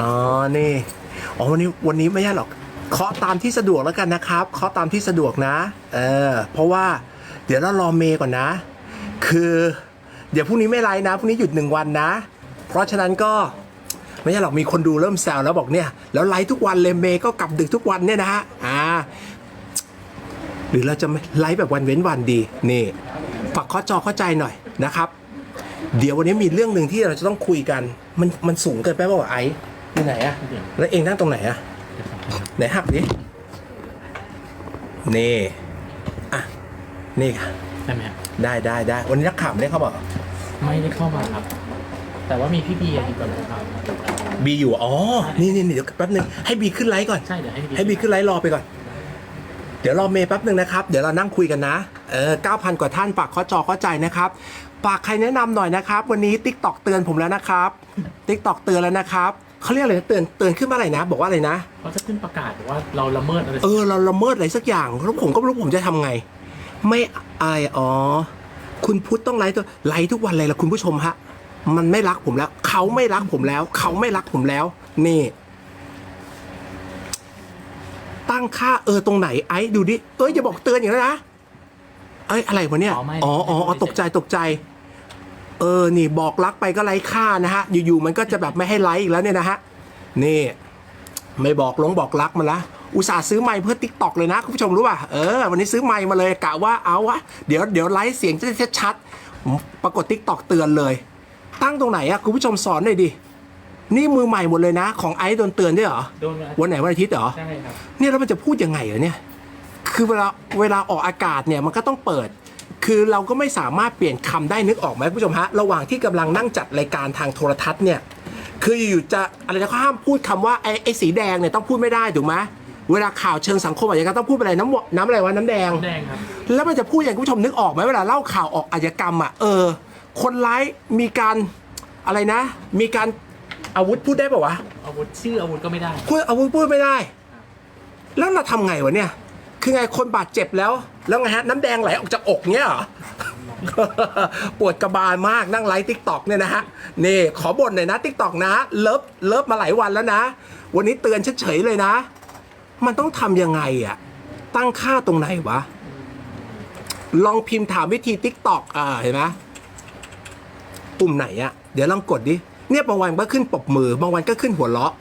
อ๋อ นี่ อ๋อ วันนี้ วันนี้ไม่ใช่หรอก เคาะตามที่สะดวกแล้วกันนะครับ เคาะตามที่สะดวกนะ เออ เพราะว่า เดี๋ยวเรารอเมย์ก่อนนะ คือ เดี๋ยวพรุ่งนี้ไม่ไลฟ์นะ พรุ่งนี้หยุดหนึ่งวันนะ เพราะฉะนั้นก็ ไม่ใช่หรอก มีคนดูเริ่มแซวแล้วบอกเนี่ย แล้วไลฟ์ทุกวันเลยเมย์ก็กลับดึกทุกวันเนี่ยนะฮะ อ่า หรือเราจะไม่ไลฟ์แบบวันเว้นวันดี นี่ ฝากข้อจอเข้าใจหน่อยนะครับเดี๋ยววันนี้มีเรื่องหนึ่งที่เราจะต้องคุยกัน มันมันสูงเกินไปเปล่าวะไอ้ ที่ไหนอะแล้วเองนั่งตรงไหนอะไหนหักดินี่อะนี่ค่ะใช่ไหมครับได้ได้ได้วันนี้นักข่าวไม่ได้เข้ามาเหรอไม่ได้เข้ามาครับแต่ว่ามีพี่บีอยู่กับผมครับบีอยู่อ๋อนี่นี่นี่เดี๋ยวแป๊บนึงให้บีขึ้นไลฟ์ก่อนใช่เดี๋ยวให้พี่ให้บีขึ้นไลฟ์รอไปก่อนเดี๋ยวรอเมย์แป๊บหนึ่งนะครับ เดี๋ยวเรานั่งคุยกันนะ เออ9,000กว่าท่านฝากข้อจอเข้าใจนะครับฝากใครแนะนำหน่อยนะครับ วันนี้ t ิ k t o k เตือนผมแล้วนะครับ t ิ k t o k เตือนแล้วนะครับ เขาเรียกอะไรนะเตือนเตือนขึ้นมาอะไรนะ บอกว่าอะไรนะ เขาจะขึ้นประกาศบอกว่าเราละเมิดอะไรเออเราละเมิดอะไรสักอย่างแล้วผมก็ไม่รู้ผมจะทำไง ไม่อายอ๋อ คุณพุทธต้องไลฟ์ตัวไลฟ์ทุกวันเลยละคุณผู้ชมฮะ มันไม่รักผมแล้ว เขาไม่รักผมแล้ว เขาไม่รักผมแล้ว นี่ ตั้งค่าเออตรงไหนไอ้ดูดิ เอ้ยอย่าบอกเตือนอย่างนั้นนะ เอ้ยอะไรวะเนี่ย อ๋ออ๋ออ๋อตกใจตกใจ เออ นี่บอกรักไปก็ไร้ค่านะฮะ อยู่ๆมันก็จะแบบไม่ให้ไลค์อีกแล้วเนี่ยนะฮะ นี่ ไม่บอกลงบอกรักมันละ อุตส่าห์ซื้อไมค์เพื่อติ๊กตอกเลยนะคุณผู้ชมรู้ป่ะ เออ วันนี้ซื้อไมค์มาเลยกะว่าเอาวะ เดี๋ยวเดี๋ยวไลฟ์เสียงจะได้ชัดๆปรากฏติ๊กตอกเตือนเลย ตั้งตรงไหนอะคุณผู้ชมสอนหน่อยดิ นี่มือใหม่หมดเลยนะ ของไอซ์โดนเตือนด้วยเหรอ โดนมาวันไหนวันอาทิตย์เหรอ ใช่ครับ เนี่ยแล้วมันจะพูดยังไงเหรอเนี่ย คือเวลาเวลาออกอากาศเนี่ยมันก็ต้องเปิด คือเราก็ไม่สามารถเปลี่ยนคำได้นึกออกไหมคุณผู้ชมฮะระหว่างที่กำลังนั่งจัดรายการทางโทรทัศน์เนี่ยคืออยู่ๆจะอะไรนะเขาห้ามพูดคำว่าไอ้ไอ้สีแดงเนี่ยต้องพูดไม่ได้ถูกไหมเวลาข่าวเชิงสังคมอะไรก็ต้องพูดอะไรน้ำวน้ำอะไรวะน้ำแดงแดงครับแล้วมันจะพูดอย่างคุณผู้ชมนึกออกไหมเวลาเล่าข่าวออกอาชญากรรมอะเออ คนร้ายมีการอะไรนะ มีการอาวุธพูดได้ป่าวะอาวุธชื่ออาวุธก็ไม่ได้พูดอาวุธพูดไม่ได้ แล้วเราทำไงวะเนี่ย คือไงคนบาดเจ็บแล้ว แล้วไงฮะน้ำแดงไหลออกจากอกเนี้ยเหรอ ปวดกระบาลมากนั่งไลฟ์ทิกตอกเนี่ยนะฮะนี่ขอบ่นหน่อยนะทิกตอกนะเลิฟเลิฟมาหลายวันแล้วนะ วันนี้เตือนเฉยๆเลยนะ มันต้องทำยังไงอะตั้งค่าตรงไหนวะ ลองพิมพ์ถามวิธีทิกตอกอ่าเห็นไหมปุ่มไหนอะเดี๋ยวลองกดดิเนี่ยบางวันก็ขึ้นปบมือบางวันก็ขึ้นหัวเราะ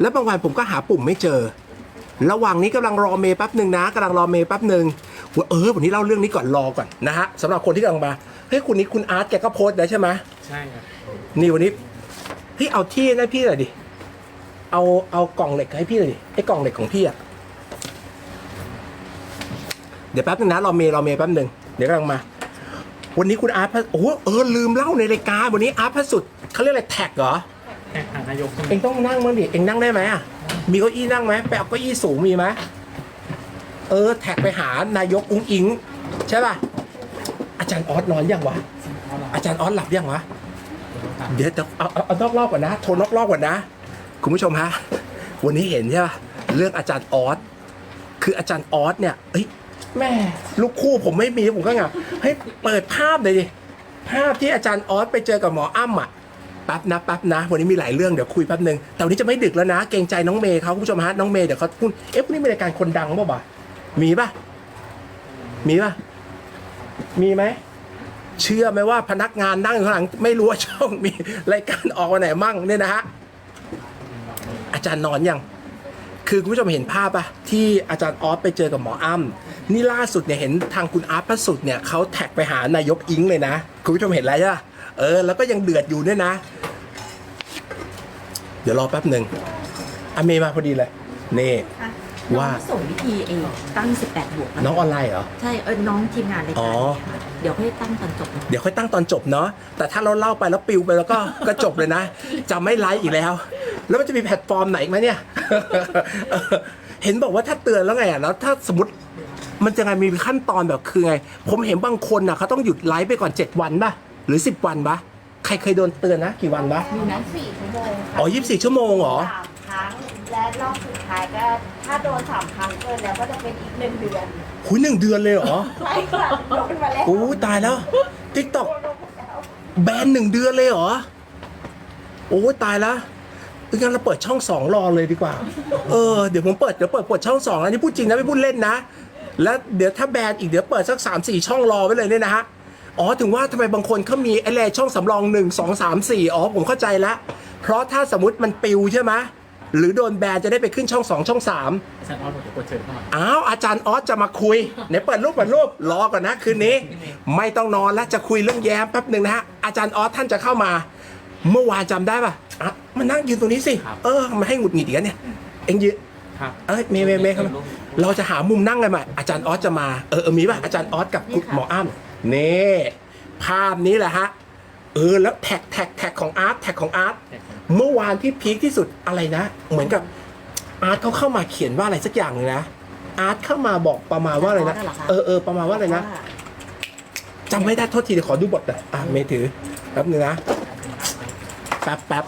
แล้วบางวันผมก็หาปุ่มไม่เจอ ระหว่างนี้กำลังรอเมย์แป๊บหนึ่งนะกำลังรอเมย์แป๊บหนึ่งว่าเออวันนี้เล่าเรื่องนี้ก่อนรอก่อนนะฮะสำหรับคนที่กำลังมาเฮ้ยคุณนี้คุณอาร์ตแกก็โพสต์แล้วใช่ไหมใช่ครับนี่วันนี้พี่เอาที่ให้พี่หน่อยดิเอาเอากล่องเหล็กให้พี่หน่อยดิไอ้กล่องเหล็กของพี่อะเดี๋ยวแป๊บนึงนะรอเมย์รอเมย์แป๊บหนึ่งเดี๋ยวกำลังมา วันนี้คุณอาร์ตพระโอ้โหเออลืมเล่าในรายการวันนี้อาร์ตพระสุดเขาเรียกอะไรแท็กเหรอแข่งขันนายกใช่ไหมเองต้องนั่งมั้งดิเองนั่งได้ไหมอะ มีเก้าอี้นั่งไหมไปเอาเก้าอี้สูงมีไหมเออ แท็กไปหานายกอุ้งอิง ใช่ป่ะ อาจารย์ออสนอนยังวะ อาจารย์ออสหลับยังวะ เดี๋ยวจะเอาเอาเอานอกรอบก่อนนะ โทรนอกรอบก่อนนะ คุณผู้ชมฮะ วันนี้เห็นใช่ป่ะ เรื่องอาจารย์ออส คืออาจารย์ออสเนี่ย เอ้ย แม่ลูกคู่ผมไม่มีผมก็เหงาเฮ้ย เปิดภาพเลยดิ ภาพที่อาจารย์ออสไปเจอกับหมออ้ำอะ แป๊บนะแป๊บนะ วันนี้มีหลายเรื่องเดี๋ยวคุยแป๊บนึงแต่วันนี้จะไม่ดึกแล้วนะ เกรงใจน้องเมย์เขาคุณผู้ชมฮะน้องเมย์เดี๋ยวเขาพูดเอ๊ะพรุ่งนี้มีรายการคนดังป่ะบ่ะมีป่ะมีป่ะมีไหมเชื่อไหมว่าพนักงานนั่งข้างหลัง ไม่รู้ว่าช่องมีรายการออกวันไหนมั่งเนี่ยนะฮะอาจารย์นอนยังคือคุณผู้ชมเห็นภาพปะที่อาจารย์ออสไปเจอกับหมออ้ำนี่ล่าสุดเนี่ยเห็นทางคุณอาร์ตพระสุดเนี่ยเขาแท็กไปหานายกอิงเลยนะ คุณผู้ชมเห็นแล้วใช่ปะ เออ แล้วก็ยังเดือดอยู่ด้วยนะ เดี๋ยวรอแป๊บหนึ่งอเมย์มาพอดีเลยนี่ ค่ะว่า น้องส่งวิธีเองตั้ง 18 บวกแล้วน้องออนไลน์เหรอ ใช่เออน้องทีมงานรายอ๋การอ เนี่ยค่ะเดี๋ยวค่อยตั้งตอนจบนะเดี๋ยวค่อยตั้งตอนจบเนาะแต่ถ้าเราเล่าไปแล้วปิวไปแล้วก็ ก็จบเลยนะจะไม่ไลฟ์อีกแล้ว แล้วมันจะมีแพลตฟอร์มไหนอีกไหมเนี่ย เออเห็นบอกว่าถ้าเตือนแล้วไงอะแล้วถ้าสมมติมันจะไงมีขั้นตอนแบบคือไง ผมเห็นบางคนอะเขาต้องหยุดไลฟ์ไปก่อน 7 วันป่ะ หรือ 10 วันป่ะใครเคยโดนเตือนนะ กี่วันป่ะมีนั้นสี่ชั่วโมงค่ะอ๋อ24 ชั่วโมงเหรอ สามครั้ง และรอบสุดท้ายก็ ถ้าโดนสามครั้งเกินแล้วก็จะเป็นอีกหนึ่งเดือนหุยหนึ่งเดือนเลยเหรอใช่ค่ะโดนมาแล้วโอ้ยตายแล้วทิกตอกแบนหนึ่งเดือนเลยเหรอ โอ้ยตายแล้วเอองั้นเราเปิดช่องสองรอเลยดีกว่า เออ เดี๋ยวผมเปิดเดี๋ยวเปิดเปิดช่องสองอันนี้พูดจริงนะไม่พูดเล่นนะ แล้วเดี๋ยวถ้าแบนอีกเดี๋ยวเปิดสักสามสี่ช่องรอไว้เลยเนี่ยนะฮะ อ๋อถึงว่าทำไมบางคนเขามีไอ้แรช่องสำรองหนึ่งสองสามสี่อ๋อผมเข้าใจละเพราะถ้าสมมติมันปิวใช่ไหมหรือโดนแบนจะได้ไปขึ้นช่องสองช่องสามอาจารย์ออสบอกจะกดเชิญเข้ามาอ้าวอาจารย์ออสจะมาคุยไหนเปิดรูปเปิดรูปรอก่อนนะคืนนี้ ไม่ต้องนอนแล้วจะคุยเรื่องแย้มแป๊บหนึ่งนะฮะอาจารย์ออสท่านจะเข้ามา เมื่อวานจำได้ป่ะอะมานั่งยืนตรงนี้สิเออมาให้หงุดหงิดอีกแล้วเนี่ยเอ็งยืน ครับเอ้ยเมย์เมย์เมย์ครับเราจะหามุมนั่งกันใหม่อาจารย์ออสจะมาเออเออมีป่ะอาจารย์ออสกับคุณหมออ้ำ นี่ภาพนี้แหละฮะเออแล้วแท็กแท็กแท็กของอาร์ตแท็กของอาร์ตแท็กของเมื่อวานที่พีคที่สุดอะไรนะ เหมือนกับอาร์ตเขาเข้ามาเขียนว่าอะไรสักอย่างหนึงนะอาร์ตเข้ามาบอกประมาณว่าอะไรนะอาร์ตเหรอคะเออเออประมาณว่าอะไรนะจำไม่ได้โทษทีเดี๋ยวขอดูบทหน่อยอะเมย์ถือแป๊บนึงนะแป๊บแป๊บ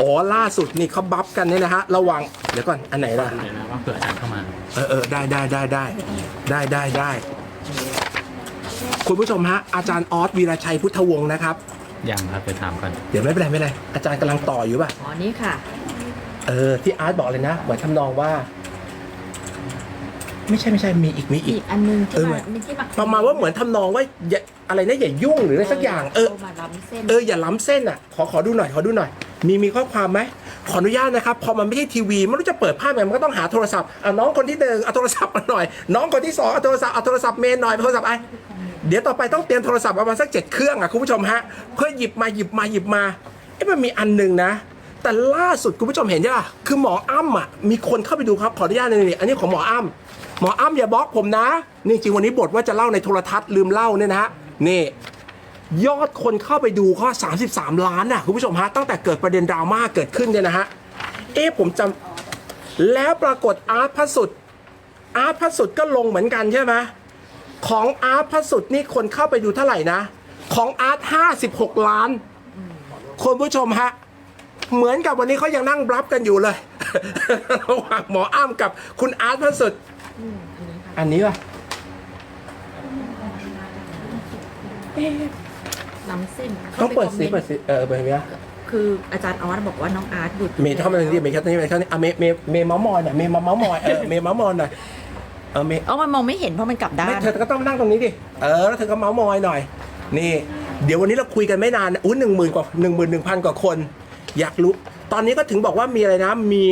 อ๋อล่าสุดนี่เขาบัฟกันเนี่ยนะฮะ ระวัง เดี๋ยวก่อน อันไหนล่ะเดี๋ยวนะว่าเผื่ออาจารย์เข้ามา เออเออได้ได้ได้ได้ได้ได้ได้ คุณผู้ชมฮะอาจารย์ออสวีรชัยพุทธวงศ์นะครับ ยังครับไปถามกันเดี๋ยวไม่เป็นไรไม่เป็นไรอาจารย์กำลังต่ออยู่ป่ะอ๋อนี่ค่ะ เออที่อาร์ตบอกเลยนะเหมือนทำนองว่า ไม่ใช่ไม่ใช่มีอีกมีอีอีก กอันนึงเอที่อ มาที่มาประมาณว่าเหมือนทำนองว่าอย่าอะไรนะอย่ายุ่งหรืออะไรสักอย่างเออ ข้มาล้ำเส้นเอออย่าล้ำเส้นอะขอขอดูหน่อยขอดูหน่อย มีมีข้อความไหมขออนุญาตนะครับ พอมันไม่ใช่ทีวีไม่รู้จะเปิดภาพไงมันก็ต้องหาโทรศัพท์อะน้องคนที่หนึ่งเอาโทรศัพท์มาหน่อย น้องคนที่สองเอาโทรศัพท์เอาโทรศัพท์เมนหน่อยโทรศัพท์ไอ เดี๋ยวต่อไปต้องเตรียมโทรศัพท์ประมาณสักเจ็ดเครื่องอะคุณผู้ชมฮะเพื่อหยิบมาหยิบมาหยิบมาเอ๊ะมันมีอันหนึ่งนะ แต่ล่าสุดคุณผู้ชมเห็นใช่ป่ะคือหมออ้ำอะมีคนเข้าไปดูครับขออนุญาตนี่นี่อันนี้ของหมออ้ำหมออ้ำอย่าบล็อกผมนะ นี่จริงวันนี้บทว่าจะเล่าในโทรทัศน์ลืมเล่าเนี่ยนะฮะนี่ยอดคนเข้าไปดูก็33 ล้านน่ะคุณผู้ชมฮะตั้งแต่เกิดประเด็นดราม่าเกิดขึ้นเนี่ยนะฮะเอ๊ะผมจำแล้วปรากฏอาร์ตพระสุดอาร์ตพระสุดก็ลงเหมือนกันใช่ไหม ของอาร์ตพระสุดนี่คนเข้าไปดูเท่าไหร่นะ ของอาร์ต56ล้านคุณผู้ชมฮะ เหมือนกับวันนี้เขายังนั่งบลับกันอยู่เลย ระหว่างหมออ้ำกับคุณอาร์ตพระสุดอืมอันนี้ค่ะอันนี้ป่ะล้ำเส้นต้องเปิดข้าสิไคเปิอดมมนต์สิเออเปิดไหมอะคืออาจารย์ออสบอกว่าน้องอาร์ตหยุดเมย์เข้ามาตรงนี้เมย์เข้าตรงนี้เมย์เข้าตรงนี้อะเมย์เมย์เมย์เมาส์มอยหน่อยเมย์มาเมาส์มอยเออเมย์เมาส์มอยหน่อย เออเมย์เอ๋อมันมองไม่เห็นเพราะมันกลับด้าไม่น เธอก็ต้องนั่งตรงนี้ดิ เออ แล้วเธอก็เมาส์มอยหน่อย นี่ เดี๋ยววันนี้เราคุยกันไม่นานนะอุ้ยหนึ่งหมื่นกว่าหนึ่งหมื่นหนึ่งพันกว่าคน อยากรู้ ตอนนี้ก็ถึงบอกว่ามีอะไรนะ มี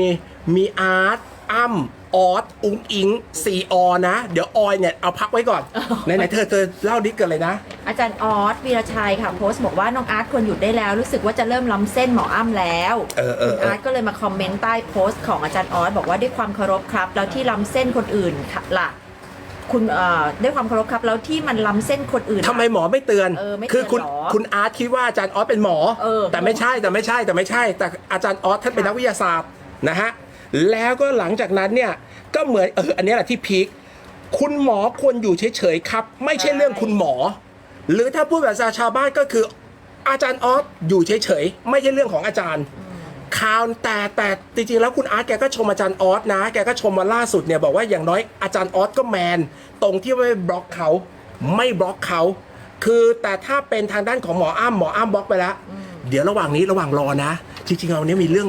มีอาร์ต อ้ำออสอุ้งอิงซีออนะ เดี๋ยวออยเนี่ย เอาพักไว้ก่อน ไหนไหนๆเธอเธอเล่าดิเกิดอะไรนะ อาจารย์ออสวีรชัยค่ะโพสต์บอกว่าน้องอาร์ตควรหยุดได้แล้ว รู้สึกว่าจะเริ่มล้ำเส้นหมออ้ำแล้วเออเออคุณเอออาร์ตก็เลยมาคอมเมนต์ใต้โพสต์ของอาจารย์ออสบอกว่าด้วยความเคารพครับ แล้วที่ล้ำเส้นคนอื่นค่ะล่ะคุณเอ่อด้วยความเคารพครับแล้วที่มันล้ำเส้นคนอื่น ทำไมหมอไม่เตือน เออไม่เตือนคือคุณหรอคุณอาร์ตคิดว่าอาจารย์ออสเป็นหมอ เออ แต่ไม่ใช่แต่ไม่ใช่แต่ไม่ใช่ แต่อาจารย์ออสท่านเป็นนักวิทยาศาสตร์นะฮะแล้วก็หลังจากนั้นเนี่ยก็เหมือนเอออันนี้แหละที่พีคคุณหมอควรอยู่เฉยๆครับ ไม่ใช่เรื่องคุณหมอ หรือถ้าพูดแบบภาชาวบ้านก็คือ อาจารย์ออสอยู่เฉยๆ ไม่ใช่เรื่องของอาจารย์ข่าวแต่แต่จริงๆแล้วคุณอาร์ตแกก็ชมอาจารย์ออสนะ แกก็ชมมาล่าสุดเนี่ยบอกว่าอย่างน้อยอาจารย์ออสก็แมน ตรงที่ไม่บล็อกเขาไม่บล็อกเขา คือแต่ถ้าเป็นทางด้านของหมออ้ำหมออ้ำบล็อกไปแล้ว เดี๋ยวระหว่างนี้ระหว่างรอนะ จริงๆเราเนี้ยมีเรื่อง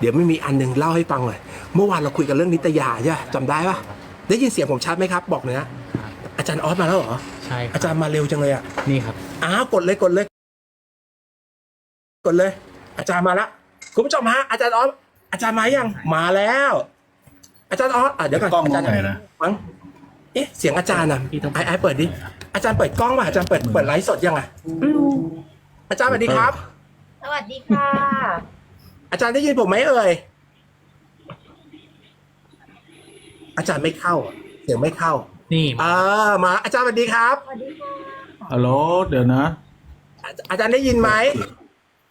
เดี๋ยวไม่มีอันหนึ่งเล่าให้ฟังเลยเมื่อวานเราคุยกันเรื่องนิตยาใช่ไหมจำได้ปะได้ยินเสียงผมชัดไหมครับ บอกหน่อยนะอาจารย์ออสมาแล้วเหรอ ช่ครัอาบจารย์มาเร็วจังเลยอะนี่ครับ อ้าวกดเลยกดเลย กดเลย อาจารย์มาละคุณผู้ชมฮะอาจารย์ออสอาจารย์มายังมาแล้ว อาจารย์ออสอะเดี๋ยวก่อนกล้องอาจารย์มองไงนะ ฟังเอ๊ะเสียงอาจารย์อะไอ้ไอ้เปิดดิอาจารย์เปิดกล้องป่ะอาจารย์เปิดเปิดไลฟ์สดยังอะอาจารย์สวัสดีครับ สวัสดีค่ะ อาจารย์ได้ยินผมไหมเอ่ย อาจารย์ไม่เข้าอะเสียงไม่เข้า นี่เออมาอาจารย์สวัสดีครับ ฮัลโหลเดี๋ยวนะอาอาจารย์ได้ยินไหม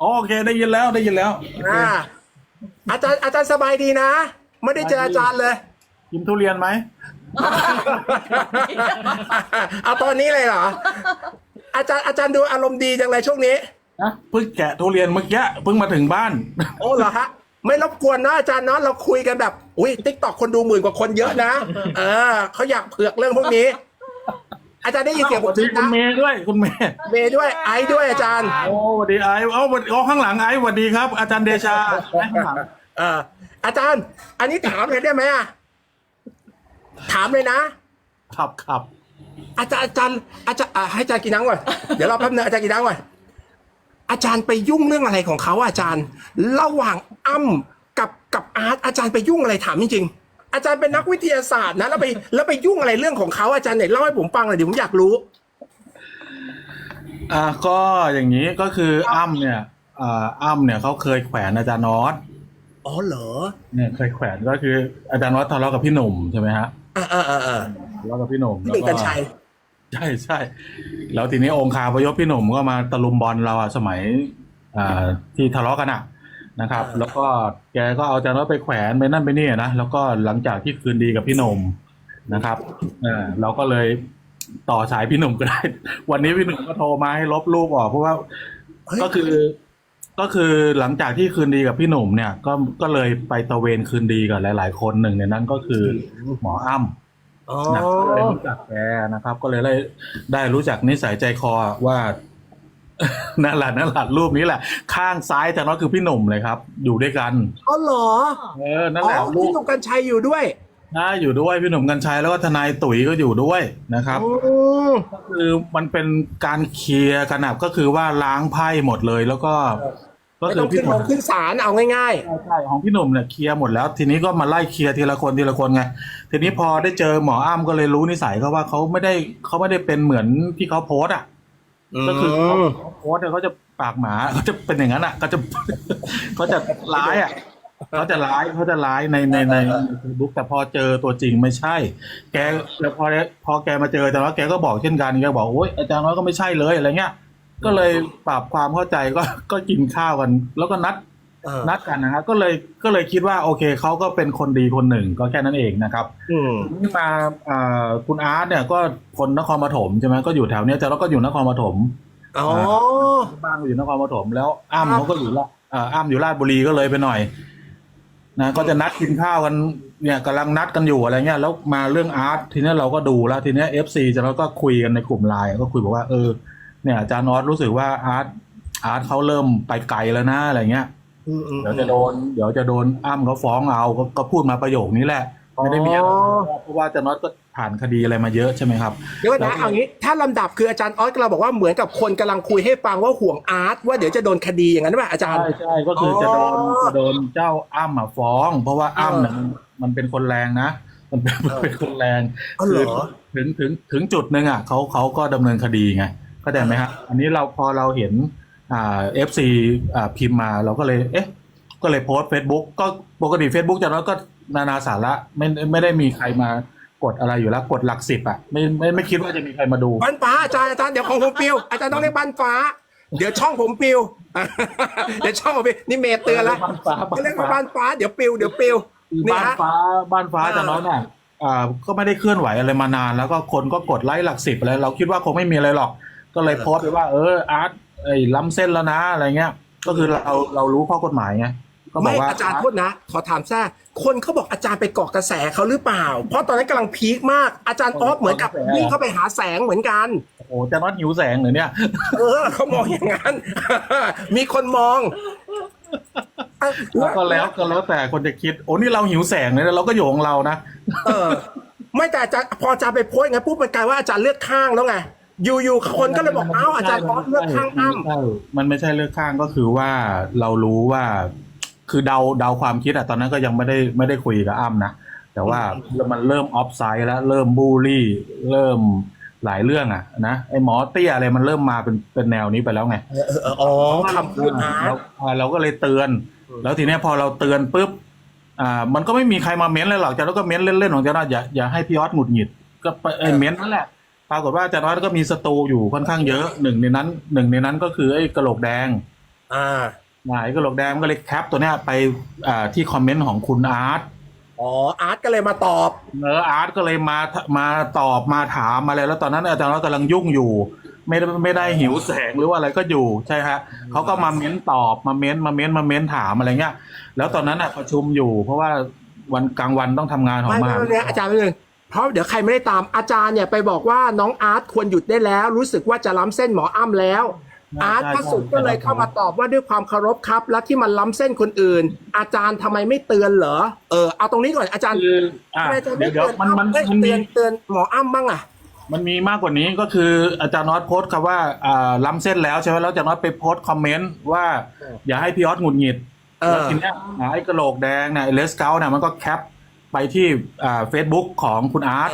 อ๋อโอเคได้ยินแล้วได้ยินแล้วโอเคอ่าอาจารย์อาจารย์สบายดีนะ ไม่ได้เจออาจารย์เลย กินทุเรียนไหมเอาตอนนี้เลยเหรอ อาจารย์อาจารย์ดูอารมณ์ดีจังเลยช่วงนี้ นะเพิ่งแกะทุเรียนเมื่อกี้เพิ่งมาถึงบ้าน โอ้เหรอฮะ ไม่รบกวนนะอาจารย์เนาะเราคุยกันแบบ อุ้ยติ๊กตอกคนดูหมื่นกว่าคนเยอะนะเออเขาอยากเผือกเรื่องพวกนี้ อาจารย์ได้ยินเสียงสผวัมสดีชัดคุณนะเมย์ด้วยคุณเมย์เมย์ด้วยไอซ์ด้วยอาจารย์ โอ้สวัสดีไอ้เอ้าสวัสดีอ๋อข้างหลังไอ้สวัสดีครับ อาจารย์เดชาข้างหลังเอออาจารย์ อันนี้ถามเลยได้ไหมอะถามเลยนะ ขับขับอาจารย์อาจารย์อาจารย์อะให้อาจารย์กินน้ำก่อนเดี๋ยวรอแป๊บนึงอาจารย์กินน้ำก่อน อาจารย์ไปยุ่งเรื่องอะไรของเขาอะอาจารย์ ระหว่างอ้ำกับกับอาร์ตอาจารย์ไปยุ่งอะไรถามจริงๆอาจารย์เป็นนักวิทยาศาสตร์นะแล้วไปแล้วไปยุ่งอะไรเรื่องของเขาอาจารย์ไหนเล่าให้ผมฟังหน่อยเดี๋ยวผมอยากรู้อ่าก็อย่างนี้ก็คืออ้ำเนี่ยอ่าอ้ำเนี่ยเขาเคยแขวนอาจารย์นอตอ๋อเหรอเนี่ยเคยแขวนก็คืออาจารย์นอตทะเลาะกับพี่หนุ่มใช่ไหมฮะอ่าอ่าอ่าอ่าทะเลาะกับพี่หนุ่มพี่หนุ่มกัญชัย ใช่ใช่แล้วทีนี้องค์คาพยพพี่หนุ่มก็มาตะลุมบอลเราอะสมัยอ่าที่ทะเลาะกันอะนะครับ แล้วก็แกก็เอาอาจารย์นอตไปแขวนไปนั่นไปนี่อะนะแล้วก็หลังจากที่คืนดีกับพี่หนุ่มนะครับเออเราก็เลยต่อสายพี่หนุ่มก็ได้ วันนี้พี่หนุ่มก็โทรมาให้ลบรูปออกเพราะว่าเฮ้ยก็คือก็คือหลังจากที่คืนดีกับพี่หนุ่มเนี่ย ก็ก็เลยไปตะเวนคืนดีกับหลาย ๆ คนหนึ่งในนั้นก็คือหมออ้ำอ๋อ นะก็เลยรู้จักแกนะครับ ก็เลยได้ได้รู้จักนิสัยใจคอว่านั่นแหละนั่นแหละรูปนี้แหละ ข้างซ้ายแต่น้อยคือพี่หนุ่มเลยครับ อยู่ด้วยกันอ๋อเหรอเออนั่นอ๋แหละอรูพี่ปหนุ่มกัญชัยอยู่ด้วยน่าอยู่ด้วยพี่หนุ่มกัญชัยแล้วก็ทนายตุ๋ยก็อยู่ด้วยนะครับอืมก็คือมันเป็นการเคลียร์กันนะก็คือว่าล้างไพ่หมดเลยแล้วก็ ก็ไม่คืต้อองพี่ขึ้นหลนุ่มงขึ้นศาลเอาง่าย ใช่ใช่ของพี่หนุ่มเนี่ยเคลียร์หมดแล้ว ทีนี้ก็มาไล่เคลียร์ทีละคนทีละคนไงทีนี้พอได้เจอหมออ้ำก็เลยรู้นิสัยเขาว่าเขาไม่ได้เขาไม่ได้เป็นเหมือนที่เขาโพสต์อะๆก็คือเขามเขาโพสต์เนี่ยเขาจะปากหมาเขาจะเป็นอย่างนั้นอะเขาจะ เขาจะร้ายอะเขาจะร้ายเขาจะร้ายในในในเฟซบุ๊กแต่พอเจอตัวจริงไม่ใช่ แกแล้วพอพอแกมาเจออาจารย์น้อยแกก็บอกเช่นกันแกบอกโอ้ยอาจารย์น้อยก็ไม่ใช่เลยอะไรเงี้ย ก็เลยปรับความเข้าใจก็ก็กินข้าวกัน แล้วก็นัดเออนัดกันนะครับก็เลยก็เลยคิดว่าโอเคเขาก็เป็นคนดีคนหนึ่งก็แค่นั้นเองนะครับอืมนี่มาอ่าคุณอาร์ตเนี่ยก็คนนครปฐมใช่ไหมก็อยู่แถวเนี้ยแต่เราก็อยู่นครปฐมอ๋อบ้านอยู่นครปฐมแล้วอ้ำครับเขาก็อยู่ละอ่าอ้ำอยู่ราชบุรีก็เลยไปหน่อย นะก็จะนัดกินข้าวกันเนี่ยกำลังนัดกันอยู่อะไรเงี้ยแล้วมาเรื่องอาร์ตทีเนี้ยเราก็ดูแล้วทีเนี้ยเอฟซีจะเราก็คุยกันในกลุ่มไลน์ก็คุยบอกว่าเออ เนี่ยอาจารย์นอตรู้สึกว่าอาร์ตอาร์ตเขาเริ่มไปไกลแล้วนะอะไรเงี้ยอืมอืมเดี๋ยวจะโดนเดี๋ยวจะโดนอ้ำเขาฟ้องเอาก็ก็พูดมาประโยคนี้แหละไม่ได้มีอะไรอ๋อเพราะว่าอาจารย์น็อตก็ผ่านคดีอะไรมาเยอะใช่ไหมครับเดี๋ยวก่อนนะเอางี้ถ้าลำดับคืออาจารย์ออสเราบอกว่าเหมือนกับคนกำลังคุยให้ฟังว่าห่วงอาร์ตว่าเดี๋ยวจะโดนคดีอย่างนั้นป่ะอาจารย์ใช่ใช่ก็คือจะโดนอ๋อจะโดนเจ้าอ้ำมาฟ้อง เพราะว่าอ้ำเนี่ยเออมันมันเป็นคนแรงนะมันเป็นมันเป็นคนแรงอ๋อเหรอถึงถึงถึงจุดหนึ่งอะเขาเขาก็ดำเนินคดีไง เข้าใจไหมฮะอันนี้เราพอเราเห็นอ่าเอฟซีอ่าพิมพ์มาเราก็เลยเอ๊ะก็เลยโพสเฟซบุ๊กก็ปกติ Facebook จากนั้นก็นานาสาระไม่ไม่ได้มีใครมากดอะไรอยู่แล้วกดหลักสิบอะไม่ไม่ไม่คิดว่าจะมีใครมาดูบ้านฟ้าอาจารย์อาจารย์เดี๋ยวของผมปิวอาจารย์ต้องเรียกบ้านฟ้า เดี๋ยวช่องผมปิวเดี๋ยวช่องผมปิวนี่เมย์เตือนแล้วบ้านฟ้าบ้านฟ้าเรียกว่าบ้านฟ้าเดี๋ยวปิวเดี๋ยวปิวนี่บ้านฮะฟ้าบ้านฟ้าอ่าจากน้อยน่ะอ่าก็ไม่ได้เคลื่อนไหวอะไรมานาน แล้วก็คนก็กดไลค์หลักสิบอะไรเราคิดว่าคงไม่มีอะไรหรอก ก็เลยโพสต์ไปว่าเอออาร์ตไอ้ล้ำเส้นแล้วนะอะไรเงี้ย ก็คือเราเรารู้ข้อกฎหมายไงก็บอไม่กว่าอาจารย์โทษนะ ขอถามแท้คนเขาบอกอาจารย์ไปเกาะกระแสเขาหรือเปล่า เพราะตอนนั้นกำลังพีคมากอาจารย์ออฟเหมือนกับวิ่งเข้าไปหาแสงเหมือนกันโอ้โหจะน็อตหิวแสงเหรอเนี่ยเออเขามองอย่างนั้น มีคนมองอะแล้วก็แล้วก็แล้วแต่คนจะคิด โอ้นี่เราหิวแสงเลยนะเราก็อยู่ของเรานะเออ ไม่แต่อาจารย์พออาจารย์ไปโพสต์อย่างนั้นปุ๊บมันกลายว่าอาจารย์เลือกข้างแล้วไง อยู่ๆคนก็เลยบอกอ้าวอาจารย์ออฟเลือกข้างอ้ำใช่มันไม่ใช่เลือกข้างก็คือว่าเรารู้ว่า คือเดาเดาความคิดอะตอนนั้นก็ยังไม่ได้ไม่ได้คุยกับอ้ำนะแต่ว่ามันเริ่มออฟไซด์แล้วเริ่มบูลลี่ เริ่มหลายเรื่องอะนะไอ้หมอเตี้ยอะไรมันเริ่มมาเป็นเป็นแนวนี้ไปแล้วไงเออเอออ๋อคำพูดอาร์เราตอ่าเราก็เลยเตือน แล้วทีเนี้ยพอเราเตือนปุ๊บอ่ามันก็ไม่มีใครมาเม้นเลยหรอกอาจารย์แล้วก็เม้นเล่นๆของอาจารย์ว่าอย่าอย่าให้พี่ออสหงุดหงิด ก็ไปเอ้ยเม้นนั่นแหละ ปรากฏว่าอาจารย์ออสก็มีสตูอยู่ค่อนข้างเยอะหนึ่งในนั้นหนึ่งในนั้นก็คือไอ้กระโหลกแดง อ่านายกระโหลกแดงมันก็เลยแคปตัวเนี้ยไปอ่าที่คอมเมนต์ของคุณอาร์ตอ๋ออาร์ตก็เลยมาตอบเนออาร์ตก็เลยมามาตอบมาถามอะไรแล้วตอนนั้นอาจารย์เรากำลังยุ่งอยู่ ไม่ได้ไม่ได้หิวแสงหรือว่าอะไรก็อยู่ใช่ฮะเขาก็มาเม้นตอบมาเม้นมาเม้นมาเม้นถามอะไรเงี้ย แล้วตอนนั้นอะประชุมอยู่ เพราะว่าวันกลางวันต้องทำงานของไม่มไม่หาไม่ไม่อาจารย์ไม่เลย เพราะเดี๋ยวใครไม่ได้ตามอาจารย์เนี่ยไปบอกว่าน้องอาร์ตควรหยุดได้แล้ว รู้สึกว่าจะล้ำเส้นหมออ้ำแล้วใช่อาร์ตใช่พระสุดใช่ก็เลยเข้ามาตอบว่าด้วยความเคารพครับ แล้วที่มันล้ำเส้นคนอื่น อาจารย์ทำไมไม่เตือนเหรอเออเอาตรงนี้ก่อนอาจารย์คืออะทำไมอาจารย์เดี๋ไม่ยวเดี๋ยวเตือนมันมันอ้ำเอ้ยมันมีเตือนเตือนหมออ้ำบ้างอะมันมีมากกว่านี้ก็คืออาจารย์น็อตโพสต์คำว่าอ่าล้ำเส้นแล้วใช่ไหมแล้วอาจารย์น็อตไปโพสต์คอมเมนต์ว่า อย่าให้พี่ออสหงุดหงิดเออแล้วทีเนี้ยอ่าไอ้กระโหลกแดงเนี่ยเลสเกลเนี่ยมันก็แคป ไปที่อ่าเฟซบุ๊กของคุณอาร์ต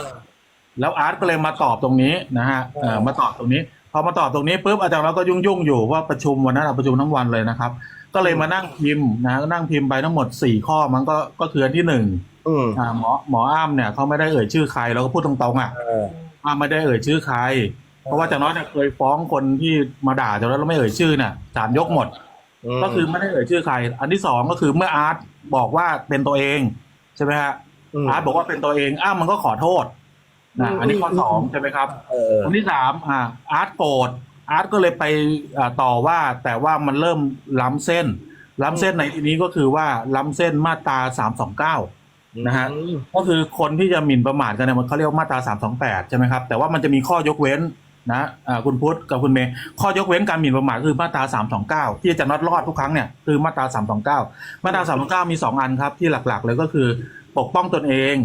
แล้วอาร์ตก็เลยมาตอบตรงนี้นะฮะเอ่อมาตอบตรงนี้ พอมาตอบตรงนี้ปุ๊บอาจารย์น็อตก็ยุ่งยุ่งๆอยู่ว่าประชุมวันนั้นเราประชุมทั้งวันเลยนะครับ ก็เลยมานั่งพิมพ์นะนั่งพิมพ์ไปทั้งหมดสี่ข้อมันก็ก็คืออันที่หนึ่งอืมอ่าหมอหมออ้ามเนี่ยเขาไม่ได้เอ่ยชื่อใครเราก็พูดตรงๆอะเอออ้ามไม่ได้เอ่ยชื่อใคร เพราะว่าอาจารย์น้อยเนี่ยเคยฟ้องคนที่มาด่าอาจารย์น้อยแล้วไม่เอ่ยชื่อเนี่ยศาลยกหมด ก็คือไม่ได้เอ่ยชื่อใคร อันที่สองก็คือเมื่ออาร์ตบอกว่าเป็นตัวเองใช่ไหมฮะม อาร์ตบอกว่าเป็นตัวเองอ้ามมันก็ขอโทษนะอืมอันนี้ข้อสองใช่ไหมครับเอออันที่สามอ่าอาร์ตโกรธอาร์ตก็เลยไปอ่าต่อว่าแต่ว่ามันเริ่มล้ำเส้น ล้ำเส้นในที่นี้ก็คือว่าล้ำเส้นมาตราสามสองเก้านะฮะก็คือคนที่จะหมิ่นประมาทกันเนี่ยมันเขาเรียกว่ามาตราสามสองแปดใช่ไหมครับ แต่ว่ามันจะมีข้อยกเว้นนะอ่าคุณพุทธกับคุณเมย์ข้อยกเว้นการหมิ่นประมาทคือมาตราสามสองเก้าที่อาจะน็อตรอดทุกครั้งเนี่ยคือมาตราสามสองเก้ามาตราสามสองเก้ามีสองอันครับที่หลักๆ เลยก็คือ ปกป้องตนเอง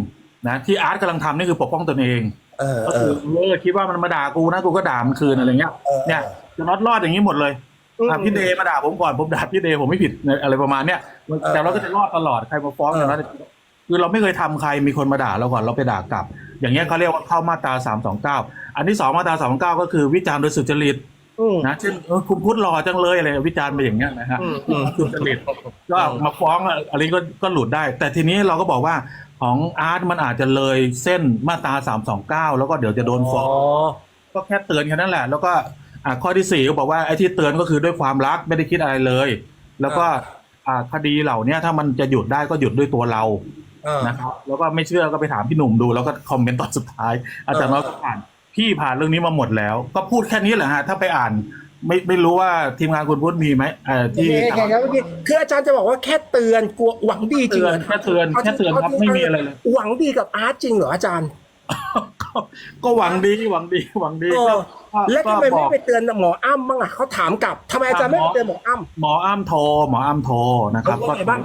นะที่อาร์ตกำลังทำนี่คือปกป้องตนเองเออก็เอคืออ เออคิดว่ามันมาด่ากูนะกูก็ด่ามันคืนอะไรเงี้ย เออ เนี่ยจะน็อตรอดอย่างนี้หมดเลยอืม อะพี่เดย์มาด่าผมก่อนผมด่าพี่เดย์ผมไม่ผิดอะไรประมาณเนี้ยเออแต่เราก็จะรอดตลอดใครมาฟ้องเออ แต่เราคือเราไม่เคยทำใครมีคนมาด่าเราก่อนเราไปด่ากลับ อย่างเงี้ยเขาเรียกว่าเข้ามาตราสามสองเก้าอันที่สองมาตราสามเก้าก็คือวิจารณ์โดยสุจริตอืม นะเช่นเออคุณพูดหล่อจังเลยอะไรวิจารณ์ไปอย่างเงี้ยนะฮะอืมอืมสุจริตก็มาฟ้องอะอะไรก็ก็หลุดได้ แต่ทีนี้เราก็บอกว่าของอาร์ตมันอาจจะเลยเส้นมาตราสามสองเก้าแล้วก็เดี๋ยวจะโดนฟ้องก็แค่เตือนแค่นั้นแหละ แล้วก็อ่าข้อที่สี่ก็บอกว่าไอ้ที่เตือนก็คือด้วยความรักไม่ได้คิดอะไรเลย แล้วก็อ่าคดีเหล่าเนี้ยถ้ามันจะหยุดได้ก็หยุดด้วยตัวเราเออนะครับแล้วก็ไม่เชื่อก็ไปถามพี่หนุ่มดู แล้วก็คอมเมนต์ตอนสุดท้าย อาจารย์น้อยก็อ่าน พี่ผ่านเรื่องนี้มาหมดแล้ว ก็พูดแค่นี้แหละฮะ ถ้าไปอ่าน ไม่ไม่รู้ว่าทีมงานคุณพุทธมีไหมเอ่อที่โอเคโอเคครับโอเคคืออาจารย์จะบอกว่าแค่เตือนกลัวหวังดีจริเตืงอนหรแค่เตือนแค่เตือนครับไม่มีอะไรเลย หวังดีกับอาร์ตจริงเหรออาจารย์ก็ก็หวังดีหวังดีหวังดีเออก็แล้วก็ทำไมบไม่อก ไปเตือนหมออ้ำบ้างอะเขาถามกลับทำไมอาจารย์ไม่ไปเตือนหมออ้ำหมออ้ำโทรหมออ้ำโทรนะครับ เอาก็ว่าไงบ้าง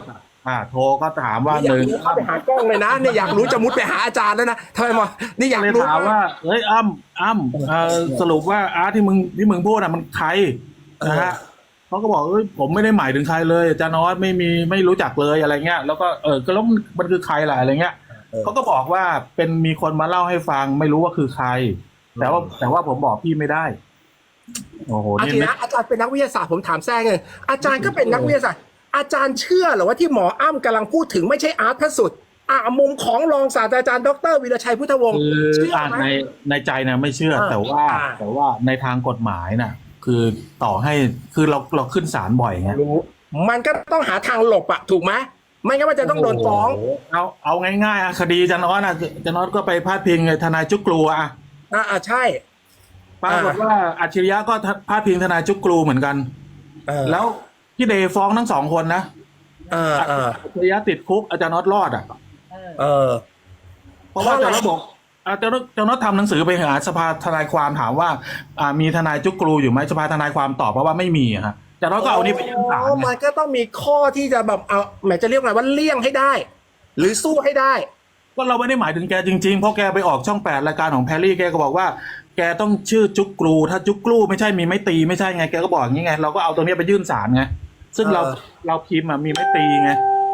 อ่าโทรก็ถามว่าอยาหกนึ่งรู้เข้าไปหากล้องเลยนะเนี่ยอยากรู้จะมุดไปหาอาจารย์แล้วนะทำไมหมอนี่อยากเลยรู้ถามว่าเอ้ยอ้ำอ้ำเอ่อสรุปว่าอาร์ตที่มึงที่มึงพูดอะมันใครนะฮะเขาก็บอกเอ้ยผมไม่ได้หมายถึงใครเลยอาจารย์นอตไม่มีไม่รู้จักเลยอะไรเงี้ยแล้วก็เออก็แล้วมันมันคือใครล่ะอะไรเงี้ยเขาก็บอกว่าเป็นมีคนมาเล่าให้ฟังไม่รู้ว่าคือใคร แต่ว่าแต่ว่าผมบอกพี่ไม่ได้โอ้โหอานี่ทีไม่ นะอาจารย์เป็นนักวิทยาศาสตร์ผมถามแทรกเลยอาจารย์ก็เป็นนักวิทยาศาสตร์ อาจารย์เชื่อเหรอว่าที่หมออ้ำกำลังพูดถึงไม่ใช่อาร์ตพระสุดอะมุมของรองศาสตราจารย์ดรวีรชัยพุทธวงศ์คือเชื่ออ่านไหมในในใจนะไม่เชื่ออ่าแต่ว่าอ่าแต่ว่าในทางกฎหมายน่ะ คือต่อให้คือเราเราขึ้นศาลบ่อยไงรู้มันก็ต้องหาทางหลบอะถูกไหมไม่งั้นมันจะต้องโดนฟ้อง เอาเอาง่ายๆอะคดีจันออสอะจันออสก็ไปพาดพิงไอ้ทนายจุกกลูอะอ่าอ่าใช่ปรากฏว่าอัจฉริยะก็พาดพิงทนายจุกกลูเหมือนกันเออแล้ว พี่เดย์ฟ้องทั้งสองคนนะเออเอออัจฉริยะติดคุกอาจารย์น็อตรอดอะ เออ เพราะว่าเพราะอาอะไรจารย์น็อตบอกอาจารย์น็อตอาจารย์น็อตทำหนังสือไปหาสภาทนายความถามว่า อ่ามีทนายจุกกลูอยู่ไหมสภาทนายความตอบมาว่าไม่มีอะฮะอาจารย์น็อตก็เอานี่ไปยื่นศาลอ๋อไง มันก็ต้องมีข้อที่จะแบบเอาแหมจะเรียกไงว่าเลี่ยงให้ได้ หรือสู้ให้ได้ ก็เราไม่ได้หมายถึงแกจริงๆ เพราะแกไปออกช่องแปดรายการของแพรรี่แกก็บอกว่าแกต้องชื่อจุกกลูถ้าจุกกลูไม่ใช่มีไม่ตีไม่ใช่ไงแกก็บอกอย่างนี้ไงเราก็เอาตรงนี้ไปยื่นศาลไง ซึ่งเราเออ เราพิมพ์อะมีไม่ตีไง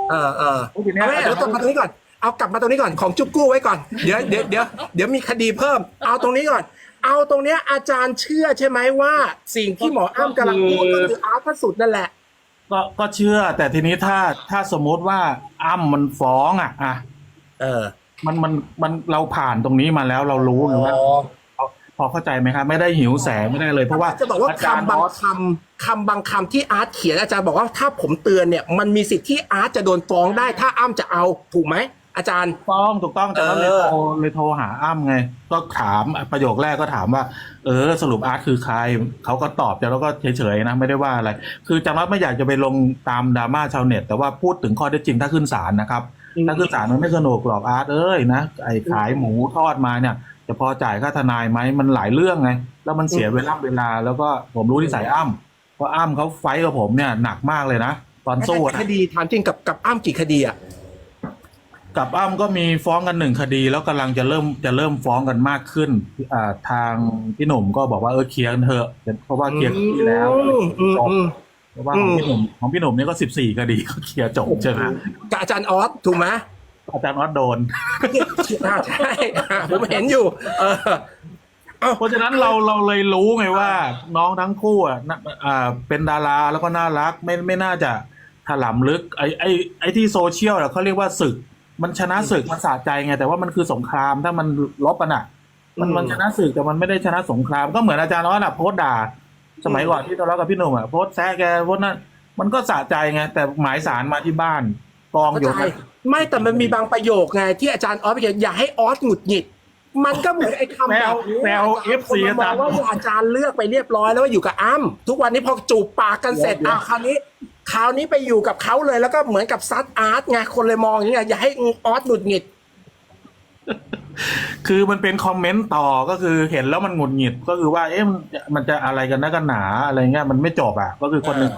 เออเออโอ้ทีเนี้ย เอาไว้เดี๋ยวกลับมาตรงนี้ก่อนเอากลับมาตรงนี้ก่อนของจุ๊บกู้ไว้ก่อนเดี๋ยวเดี๋ยวเดี๋ยวเดี๋ยวมีคดีเพิ่ม เอาตรงนี้ก่อน เอาตรงเนี้ยอาจารย์เชื่อใช่ไหมว่า สิ่งที่หมออ้ำกำลังพูดก็คืออาร์ตพระสุดนั่นแหละ ก็ก็เชื่อ แต่ทีนี้ถ้าถ้าสมมติว่าอ้ำมันฟ้องอะอะเออมันมันมันเราผ่านตรงนี้มาแล้วเรารู้หรือว่าพ อเข้าใจไหมครับ ไม่ได้หิวแสงไม่ได้เลย เพราะว่าจะบอกว่าจารย์คำบางออสคำคำบางคำที่อาร์ตเขียนอาจารย์บอกว่าถ้าผมเตือนเนี่ยมันมีสิทธิ์ที่อาร์ตจะโดนฟ้องได้ ถ้าอ้ำจะเอาถูกไหมอาจารย์ต้องถูกต้องแต่เราเลยเออโทรเลยโทรหาอ้ำไง ก็ถามประโยคแรกก็ถามว่า เออ สรุปอาร์ตคือใครเขาก็ตอบแต่เราก็เฉยๆนะไม่ได้ว่าอะไร คือจำรัดไม่อยากจะไปลงตามดราม่าชาวเน็ต แต่ว่าพูดถึงข้อเท็จจริงถ้าขึ้นศาลนะครับอืมถ้าขึ้นศาลมันไม่สนุกหรอกอาร์ตเอ้ยนะไอ้ขายหมูทอดมาเนี่ย จะพอจ่ายค่าทนายไหมมันหลายเรื่องไง แล้วมันเสียเวลาเวลา แล้วก็ผมรู้ที่สายอ้ำเพราะอ้ำเขาไฟท์กับผมเนี่ยหนักมากเลยนะตอนสู้อะคนะดีถามจริงกับกับอ้ำกี่คดีอะกับอ้ำก็มีฟ้องกันหนึ่งคดี แล้วกำลังจะเริ่มจะเริ่มฟ้องกันมากขึ้นอ่าทางพี่หนุ่มก็บอกว่าเออเคลียร์กันเถอะเพราะว่าเคลียร์คดีแล้วอืมอืมอืมเพราะว่าของพี่หนุ่มของพี่หนุ่มนี่ก็สิบสี่คดีก็เคลียร์จบใช่ไหมกับอาจารย์ออสถูกไหม อาจารย์ออสโดนอ่าใช่อ่าผมเห็นอยู่ เออเพราะฉะนั้นเราเราเลยรู้ไงว่า น้องทั้งคู่อะน่ะอ่าเป็นดาราแล้วก็น่ารักไม่ไม่น่าจะถลำลึกไอ้ไอ้ไอ้ที่โซเชียลอะเขาเรียกว่าศึก มันชนะศึกมันสะใจไง แต่ว่ามันคือสงครามถ้ามันลบกันอะ มันอืมมันชนะศึกแต่มันไม่ได้ชนะสงครามก็เหมือนอาจารย์น้อยน่ะโพสต์ด่า สมัยก่อนที่ทะเลาะกับพี่หนุ่มอะโพสต์แซะแกโพสต์นั่นมันก็สะใจไงแต่หมายสารมาที่บ้านกองอยู่เข้าใจ ไม่แต่มันมีบางประโยคไงที่อาจารย์ออสไปเขียนอย่าให้ออสหงุดหงิด มันก็เหมือนไอ้คำแมแบวบนี้แมวอาจารย์ FC คนมามองว่าอาจารย์อาจารย์เลือกไปเรียบร้อยแล้วว่าอยู่กับอ้ำทุกวันนี้พอจูบปากกันเสร็จเดี๋ยวอะคราวนี้คราวนี้ไปอยู่กับเขาเลยแล้วก็เหมือนกับซัดอาร์ตไงคนเลยมองอย่างเงี้ยอย่าให้ออสหงุดหงิด คือมันเป็นคอมเมนต์ต่อก็คือเห็นแล้วมันหงุดหงิดก็คือว่าเอ๊ะมันจะมันจะอะไรกันนักกันหนาอะไรเงี้ยมันไม่จบอะก็คือคนหนึ่ง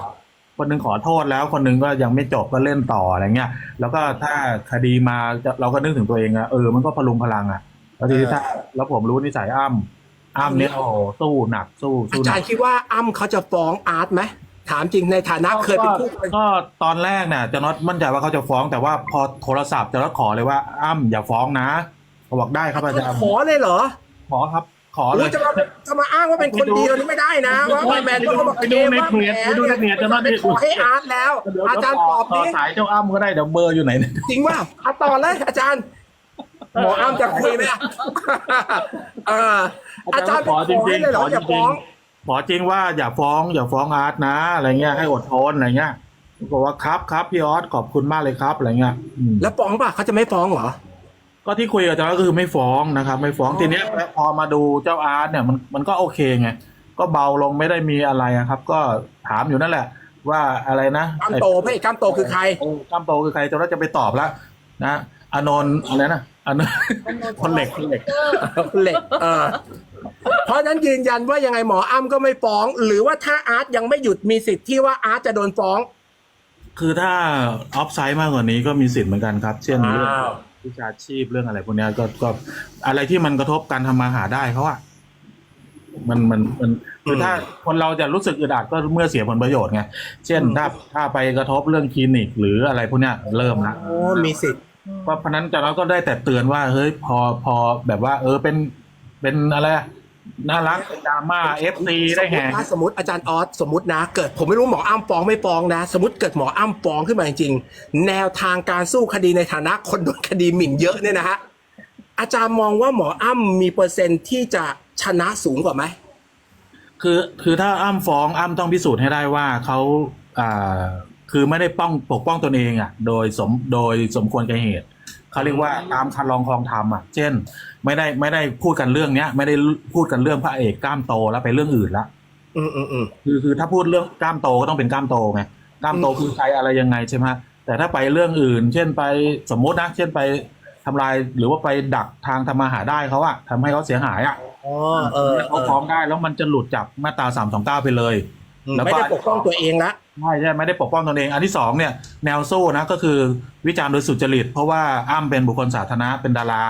คนหนึ่งขอโทษแล้วคนหนึ่งก็ยังไม่จบก็เล่นต่ออะไรเงี้ยแล้วก็ถ้าคดีมาจะเราก็นึกถึงตัวเองอะเออมันก็พลุงพลังอะแล้วทีนี้ถ้าแล้วผมรู้นิสัยอ้ำอ้ำเนี่ยโอ้โหสู้หนักสู้อาสู้หจานัรกย์คิดว่าอ้ำเขาจะฟ้องอาร์ตไหมถามจริงในฐานะเคยเป็นคู่กรณีก็ตอนแรกเนี่ยจะน็อตมั่นใจว่าเขาจะฟ้องแต่ว่าพอโทรศัพท์จะน็อตขอเลยว่าอ้ำอย่าฟ้องนะเขาบอกได้ครับอาจารย์ขอเลยเหรอขอครับ ขอเลรู้ย จะมาจะมาอ้างว่าเป็นคนดีเรานี่ไม่ได้นะว่าแมนต้องบอกไปดูในเพจไปดูในเพจจะมาไม่ขอให้อาร์ตแล้ว เดี๋ยวอาจารย์ตอบต่อนี้สายเจ้าอ้ำก็ได้เดี๋ยวเบอร์อยู่ไหนเนี่ยจริงว่าอะต่อเลยอาจารย์ หมออ้ำจะคุยไหมอะเอออาจารย์ขอจริงให้เลยๆเหรขออจอย่าริฟ้องงๆขอจริงว่าอย่าฟ้องอย่าฟ้องอาร์ตนะอะไรเงี้ยให้อดทนอะไรเงี้ยบอกว่าครับครับพี่ออสขอบคุณมากเลยครับอะไรเงี้ยอืมแล้วฟ้องป่ะเขาจะไม่ฟ้องเหรอ ก็ที่คุยกับอาจารย์ก็คือไม่ฟ้องนะครับ ไม่ฟ้องอ๋อทีเนี้ยพอมาดูเจ้าอาร์ตเนี่ยมันมันก็โอเคไงก็เบาลงไม่ได้มีอะไรอะครับ ก็ถามอยู่นั่นแหละ ว่าอะไรนะกล้ามโตพระเอกกล้ามโตคือใครเออกล้ามโตคือใครจะว่าจะไปตอบแล้วนะอานนท์อะไรนะอานนท์คนเหล็กคนเหล็กเหล็กเออเพราะฉะนั้นยืนยันว่ายังไงหมออ้ำก็ไม่ฟ้อง หรือว่าถ้าอาร์ตยังไม่หยุดมีสิทธิ์ที่ว่าอาร์ตจะโดนฟ้อง คือถ้าออฟไซด์มากกว่านี้ก็มีสิทธิ์เหมือนกันครับ เช่นเรื่องอ้าว วิชาชีพเรื่องอะไรพวกเนี้ยก็ก็อะไรที่มันกระทบการทำมาหาได้เขาอะมันมันมันคือถ้าคนเราจะรู้สึกอึดอัดก็เมื่อเสียผลประโยชน์ไงเช่นถ้าถ้าไปกระทบเรื่องคลินิก หรืออะไรพวกเนี้ยเริ่มละ โอ้มีสิทธิ์เพราะฉะนั้นจากนั้นก็ได้แต่เตือนว่าเฮ้ยพอพอแบบว่า เออเป็นเป็นอะไรอะ น่ารักเป็นดราม่าเอฟซีได้แฮะถ้าสมมติอาจารย์ออสสมมตินะ เกิดผมไม่รู้หมออ้ำฟ้องไม่ฟ้องนะ สมมติเกิดหมออ้ำฟ้องขึ้นมาจริงๆแนวทางการสู้คดีในฐานะคนโดนคดีหมิ่นเยอะเนี่ยนะฮะอาจารย์มองว่าหมออ้ำมีเปอร์เซ็นต์ที่จะชนะสูงกว่าไหมคือคือถ้าอ้ำฟ้องอ้ำต้องพิสูจน์ให้ได้ว่าเขาอ่าคือไม่ได้ป้องปกป้องตนเองอะ โดยสมโดยสมควรแก่เหตุ เขาเรียกว่าตามคันลองคลองธรรมอะ เช่น ไม่ได้ไม่ได้พูดกันเรื่องเนี้ย ไม่ได้พูดกันเรื่องพระเอกกล้ามโตแล้วไปเรื่องอื่นละอืมอืมอืมคือคือถ้าพูดเรื่องกล้ามโตก็ต้องเป็นกล้ามโตไงกล้ามโตอืมคือใครอะไรยังไงใช่ไหมแต่ถ้าไปเรื่องอื่น เช่นไปสมมตินะ เช่นไปทำลายหรือว่าไปดักทางทำมาหาได้เขาอะทำให้เขาเสียหายอะอ๋อเออเขาฟ้องได้แล้วมันจะหลุดจากมาตราสามสองเก้าไปเลยแล้วก็ไม่ได้ปกป้องตัวเองละ ใช่ใช่ไม่ได้ปกป้องตนเอง อันที่สองเนี่ยแนวสู้นะก็คือวิจารณ์โดยสุจริต เพราะว่าอ้ำเป็นบุคคลสาธารณะเป็นดารา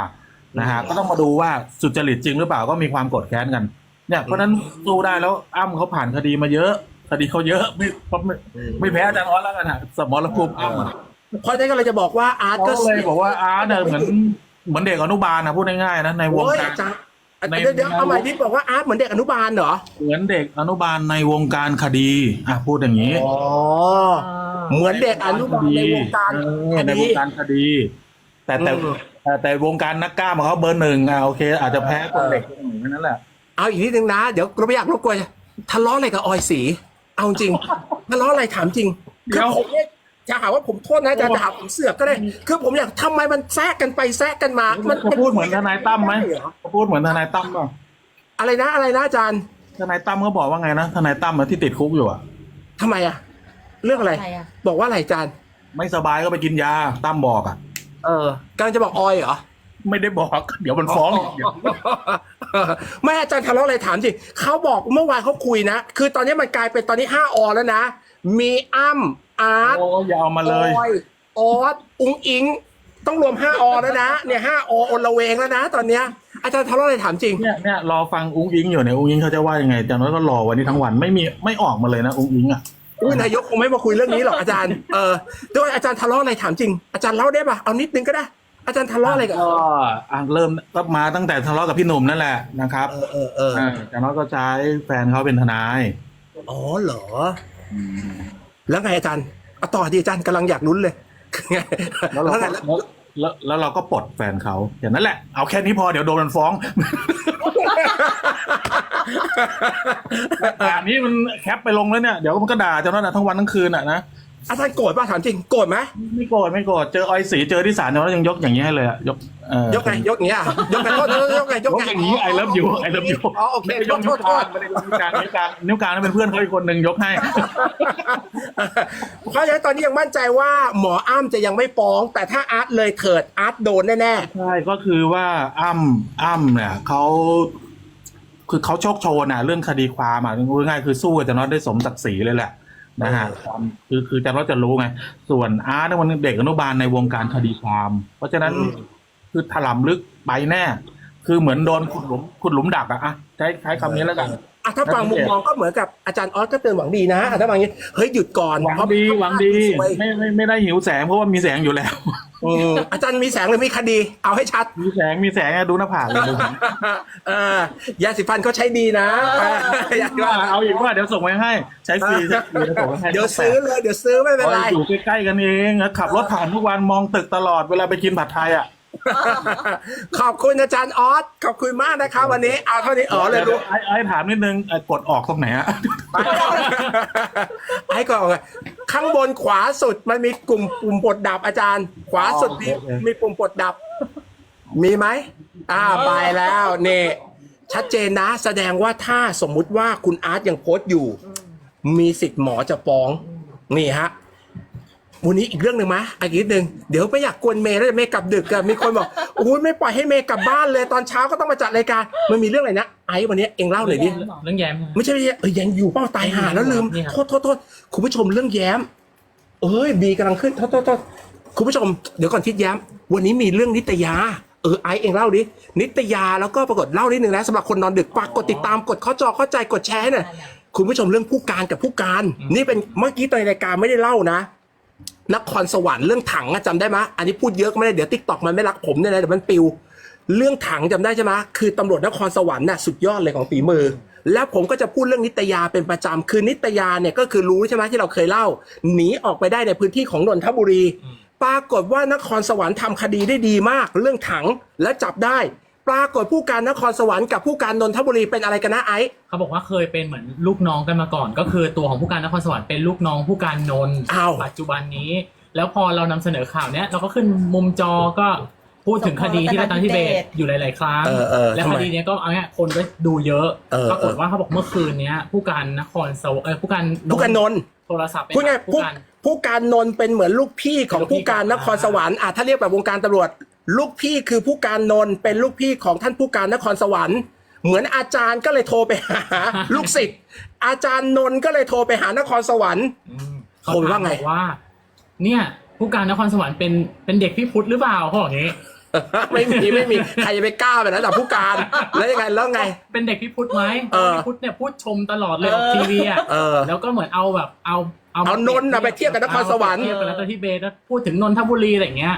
นะฮะก็ต้องมาดูว่าสุจริตจริงหรือเปล่าก็มีความโกดแค้นกัน เนี่ยเพราะฉะนั้นสู้ได้แล้วอ้ำเขาผ่านคดีมาเยอะ คดีเขาเยอะไม่ไม่ไม่แพ้อาจารย์ออสแล้วกันฮะสมรภูมิอ้ำอะเพราะฉะนั้นก็เลยจะบอกว่าอาร์ตก็เขาเลยบอกว่าอาร์ตเนี่ยเหมือนเหมือนเด็กอนุบาลนะพูดง่ายๆนะในวงโอ้ยการอาจารย์ใน เดี๋ยวเดี๋ยวเอาใหม่ดิบอกว่าอาร์ตเหมือนเด็กอนุบาลเหรอ เหมือนเด็กอนุบาลในวงการคดี อะพูดอย่างนี้อ๋อเหมือนเด็กอนุบาลในวงการเอคอในดีวงการคดี แต่แต่อืมแต่แต่วงการนักกล้ามของเขาเบอร์หนึ่งอะโอเค อาจจะแพ้คนเด็กคนหนึ่งแค่นั้นแหละเอาอีกนิดนึงนะ เดี๋ยวเราไม่อยากรบกวนทะเลาะอะไรกับออยสี เอาจริงทะเลาะอะไรถามจริงคือผมเนี่ย จะหาว่าผมโทษนะอาจารย์จะหาผมเสือกก็ได้ คือผมอยากทำไมมันแทรกกันไปแทรกกันมา มันจะพูดเหมือนทนายตั้มไหมด้เรอจะพูดเหมือนทนายตั้มป่ะอะไรนะอะไรนะอาจารย์ ทนายตั้มเขาบอกว่าไงนะทนายตั้มอะที่ติดคุกอยู่อะทำไมอะเรื่องอะไรอะไรอะบอกว่าอะไรอาจารย์ ไม่สบายก็ไปกินยาตั้มบอกอะเออกำลังจะบอกออยเหรอไม่ได้บอก เดี๋ยวมันฟ้องอีกเดี๋ยวไม่อาจารย์ทะเลาะอะไรถามจริงเขาบอกเมื่อวานเขาคุยนะ คือตอนนี้มันกลายเป็นตอนนี้ห้าอแล้วนะ มีอ้ำ อาร์ตโอ้อยาเอามาเลยออยออสอุงอิง ต้องรวมห้าอแล้วนะ เนี่ยห้าออนละเวงแล้วนะ ตอนเนี้ยอาจารย์ทะเลาะอะไรถามจริง เนี่ยเนี่ยรอฟังอุ้งอิงอยู่เนี่ยอุ้งอิงเขาจะว่ายังไงจากนั้นก็รอวันนี้ทั้งวันไม่มีไม่ออกมาเลยนะอุ้งอิงอะอุ้ยนายกคงไม่มาคุยเรื่องนี้หรอกอาจารย์ เออด้วยอาจารย์ทะเลาะอะไรถามจริง อาจารย์เล่าได้ปะเอานิดนึงก็ได้ อาจารย์ทะเลาะอะไรกับก็อะเริ่มก็มาตั้งแต่ทะเลาะกับพี่หนุ่มนั่นแหละนะครับเออเออเอออ่าจากนั้นก็ใช้แฟนเขาเป็นทนาย อ๋อเหรอ แล้วไงอาจารย์เอาต่อดีอาจารย์กำลังอยากลุ้นเลยไงแล้วเราก็ไงแล้วแล้วแล้วเราก็ปลดแฟนเขาอย่างนั้นแหละ เอาแค่นี้พอเดี๋ยวโดนมันฟ้องอ่านนี้มันแคปไปลงแล้วเนี่ย เดี๋ยวมันก็ด่าเจ้าหน้าที่ทั้งวันทั้งคืนอะนะ อาจารย์โกรธป่ะถามจริงโกรธไหมไม่โกรธไม่โกรธเจอออยสีเจอที่ศาลเจ้าหน้าที่ยังยกอย่างนี้ให้เลยอะยกเออยกไงยกอย่างเงี้ยยกไงโทษโทษโทษยกไงยยกกไงอย่างนี้ไอเลิฟยูไอเลิฟยูอ๋อโอเคไม่ได้โทยษกโทนิ้วษกโทลางษไม่ได้ยกนิ้วกลางนิ้วกลางนิ้วกลางนั่นเป็นเพื่อนเขาอีกคนหนึ่งยกให้เพราะฉะนั้นตอนนี้ยังมั่นใจว่าหมออ้ำจะยังไม่ฟ้อง แต่ถ้าอาร์ตเลยเถิดอาร์ตโดนแน่ใช่ก็คือว่าอ้ำอ้ำเนี่ยเขาคือเขาโชคโชนอะเรื่องคดีความอะพูดง่ายๆคือสู้กับจาน็อตได้สมศักดิ์ศรีเลยแหละ นะฮะความคือคือจาน็อตจะรู้ไง ส่วนอาร์ตเนี่ยมันเด็กอนุบาลในวงการคดีความ เพราะฉะนั้นคือถล่มลึกไปแน่ คือเหมือนโดนขุดหลุมขุดหลุมดักอะอะใช้ใช้คำนี้แล้วกันๆ อะถ้าฟังมุมมองก็เหมือนกับอาจารย์ออสก็เตือนหวังดีนะอะถ้าฟังอย่างนี้เฮ้ยหยุดก่อนหวังเพราะดีหวังดีสวยไม่ไม่ไม่ได้หิวแสงเพราะว่ามีแสงอยู่แล้วอืมอาจารย์มีแสงหรือมีคดี เอาให้ชัด มีแสงมีแสงอะดูหน้าผากเลยดูเออยาสีฟันเขาใช้ดีนะเออยาสีฟันเอาอีกว่าเดี๋ยวส่งไปให้ ใช้ฟรีใช้ฟรีแล้วส่งไปให้เดี๋ยวซื้อเลยเดี๋ยวซื้อไม่เป็นไรอยู่ใกล้ๆกันเองขับรถผ่านทุกวันมองตึกตลอดเวลาไปกินผัดไทยอะ ขอบคุณอาจารย์ออสขอบคุณมากนะครับวันนี้เอาเท่านี้อ๋อเลยลูกไอ้ไอ้ถามนิดนึงเอ่อกดออกตรงไหนอะไอ้ก่อนเลยข้างบนขวาสุดมันมีกลุ่มปุ่มปลดดับอาจารย์ ขวาสุดมีมีปุ่มปลดดับ มีไหมอ่าไปแล้วนี่ชัดเจนนะแสดงว่าถ้าสมมุติว่าคุณอาร์ตยังโพสต์อยู่ มีสิทธิ์หมอจะฟ้องนี่ฮะ วันนี้อีกเรื่องหนึ่งมะอีกนิดนึงเดี๋ยวไม่อยากกวนเมย์แล้วเดี๋ยวเมย์กลับดึกอะมีคนบอกโอ้ยไม่ปล่อยให้เมย์กลับบ้านเลยตอนเช้าก็ต้องมาจัดรายการมันมีเรื่องอะไรนะไอ้วันนี้เองเล่าหน่อยดิเรื่องแย้มไม่ใช่ไม่ใช่เอ้ยยังอยู่เป้าตายห่าแล้วลืมนี่ครับโทษโทษโทษคุณผู้ชมเรื่องแย้ม เอ้ยบีกำลังขึ้นโทษโทษโทษคุณผู้ชมเดี๋ยวก่อนทิดแย้ม วันนี้มีเรื่องนิตยาเออไอเองเล่าดินิตยาแล้วก็ปรากฏเล่านิดนึงนะสำหรับคนนอนดึกฝากกดติดตามกดข้อจอเข้าใจกดแชร์ให้หน่อยคุณผู้ชมเรื่องผู้การกับผู้การ นี่เป็นเมื่อกี้ตอนในรายการไม่ได้เล่านะ นครสวรรค์เรื่องถังอะจำได้ไหมอันนี้พูดเยอะก็ไม่ได้เดี๋ยวติ๊กตอกมันไม่รักผมเนี่ยนะเดี๋ยวมันปิว เรื่องถังจำได้ใช่ไหมคือตำรวจนครสวรรค์น่ะสุดยอดเลยของฝีมือ แล้วผมก็จะพูดเรื่องนิตยาเป็นประจำคือนิตยาเนี่ยก็คือรู้ใช่ไหมที่เราเคยเล่า หนีออกไปได้ในพื้นที่ของนนทบุรี ปรากฏว่านครสวรรค์ทำคดีได้ดีมาก เรื่องถังและจับได้ ปรากฏผู้การนครสวรรค์กับผู้การนนทบุรีเป็นอะไรกันนะไอ้เขาบอกว่าเคยเป็นเหมือนลูกน้องกันมาก่อน ก็คือตัวของผู้การนครสวรรค์เป็นลูกน้องผู้การนนท์อ้าว ปัจจุบันนี้ แล้วพอเรานำเสนอข่าวเนี้ยเราก็ขึ้นมุมจอก็พูดถึงคดีที่รัตนทิเบศอยู่หลาย ๆ ครั้ง เออเออและทำไมคดีเนี้ยก็เอาเนี้ยคนก็ดูเยอะเออ ปรากฏว่าเขาบอกเมื่อคืนเนี้ย ผู้การนครสวรรค์เออผู้การผู้การนนท์โทรศัพท์ไปพูดไงหาผู้ผู้การ ผู้การนนท์เป็นเหมือนลูกพี่ของเป็นลูกพี่ผู้การนครสวรรค์อะถ้าเรียกแบบวงการตำรวจ ลูกพี่คือผู้การนนท์เป็นลูกพี่ของท่านผู้การนครสวรรค์ เหมือนอาจารย์ก็เลยโทรไปหา ลูกศิษย์อาจารย์นนท์ก็เลยโทรไปหานครสวรรค์อืมเขาว่าไงบอกว่า เนี่ย ผู้การนครสวรรค์เป็นเป็นเด็กพี่พุทธหรือเปล่าเขาบอกอย่างนี้ ไม่มีไม่มีใครจะไปกล้าไปนะแต่ผู้การแล้วยังไงแล้วไง เป็นเด็กพี่พุทธไหมเออ พี่พุทธเนี่ยพูดชมตลอดเลยออกทีวีอะเออ แล้วก็เหมือนเอาแบบเอาเอานนท์น่ะไปเทียบกับนครสวรรค์ เทียบกับนครที่เบสแล้วพูดถึงนนทบุรีอะไรอย่างเงี้ย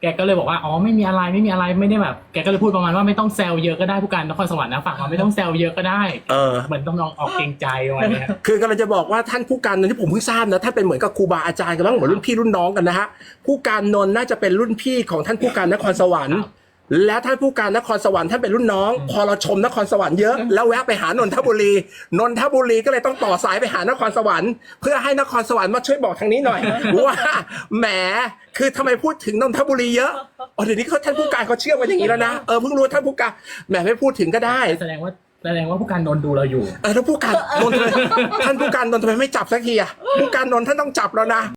แกก็เลยบอกว่าอ๋อไม่มีอะไรไม่มีอะไรไม่ได้แบบ แกก็เลยพูดประมาณว่าไม่ต้องแซวเยอะก็ได้ผู้การนครสวรรค์นะฝากมาไม่ต้องแซวเยอะก็ได้เออ เหมือนต้องลองออกเกรงใจประมาณเนี้ยคือกำลังจะบอกว่าท่านผู้การนนท์ที่ผมเพิ่งทราบนะท่านเป็นเหมือนกับครูบาอาจารย์กันบ้างเหมือนรุ่นพี่รุ่นน้องกันนะฮะผู้การนนท์น่าจะเป็นรุ่นพี่ของท่านผู้การนครสวรรค์ครับ และท่านผู้การนครสวรรค์ท่านเป็นรุ่นน้อง พอเราชมนครสวรรค์เยอะแล้วแวะไปหานนทบุรี นนทบุรีก็เลยต้องต่อสายไปหานครสวรรค์ เพื่อให้นครสวรรค์มาช่วยบอกทางนี้หน่อย ว่าแหมคือทำไมพูดถึงนนทบุรีเยอะอ๋อเดี๋ยวนี้เขาท่านผู้การเขาเชื่อมาอย่างนี้แล้วนะเออเพิ่งรู้ท่านผู้การแหมไม่พูดถึงก็ได้แสดงว่าแสดงว่าผู้การนนท์ดูเราอยู่เออแล้วผู้การนนท์ทำไมท่านผู้การนนท์ทำไมไม่จับสักทีอะผู้การนนท์ท่านต้องจับแล้วนะ